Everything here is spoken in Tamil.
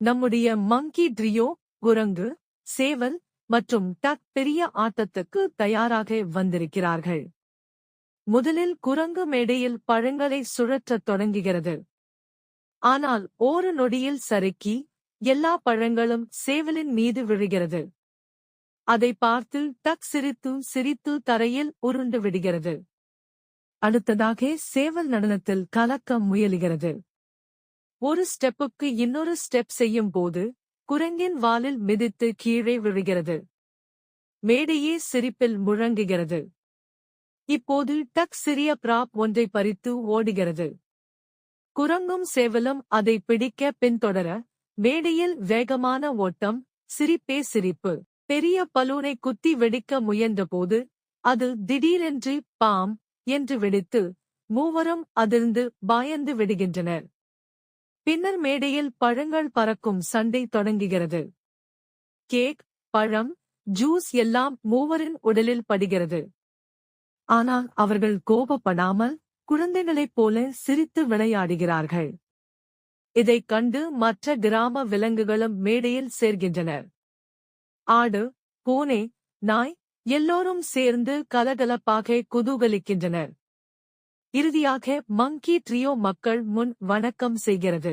நம்முடைய மங்கி ட்ரியோ குரங்கு சேவல் மற்றும் டக் பெரிய ஆட்டத்துக்கு தயாராக வந்திருக்கிறார்கள். முதலில் குரங்கு மேடையில் பழங்களை சுழற்றத் தொடங்குகிறது. ஆனால் ஓரு நொடியில் சறுக்கி எல்லா பழங்களும் சேவலின் மீது விழுகிறது. அதை பார்த்து டக் சிரித்து சிரித்து தரையில் உருண்டு விடுகிறது. அடுத்ததாக சேவல் நடனத்தில் கலக்க முயலுகிறது. ஒரு ஸ்டெப்புக்கு இன்னொரு ஸ்டெப் செய்யும் போது குரங்கின் வாலில் மிதித்து கீழே விழுகிறது. மேடையே சிரிப்பில் முழங்குகிறது. இப்போது டக் சிறிய பிராப் ஒன்றை பறித்து ஓடுகிறது. குரங்கும் சேவலும் அதை பிடிக்க பின்தொடர மேடையில் வேகமான ஓட்டம் சிரிப்பே சிரிப்பு. பெரிய பலூனை குத்தி வெடிக்க முயன்றபோது அது திடீரென்று பாம் என்று வெடித்து மூவரும் அதிர்ந்து பயந்து விடுகின்றனர். பின்னர் மேடையில் பழங்கள் பறக்கும் சண்டை தொடங்குகிறது. கேக் பழம் ஜூஸ் எல்லாம் மூவரின் உடலில் படுகிறது. ஆனால் அவர்கள் கோபப்படாமல் குழந்தைகளைப் போல சிரித்து விளையாடுகிறார்கள். இதைக் கண்டு மற்ற கிராம விலங்குகளும் மேடையில் சேர்கின்றனர். ஆடு பூனை நாய் எல்லோரும் சேர்ந்து கலகலப்பாக குதூகலிக்கின்றனர். இறுதியாக மங்கி ட்ரியோ மக்கள் முன் வணக்கம் செய்கிறது.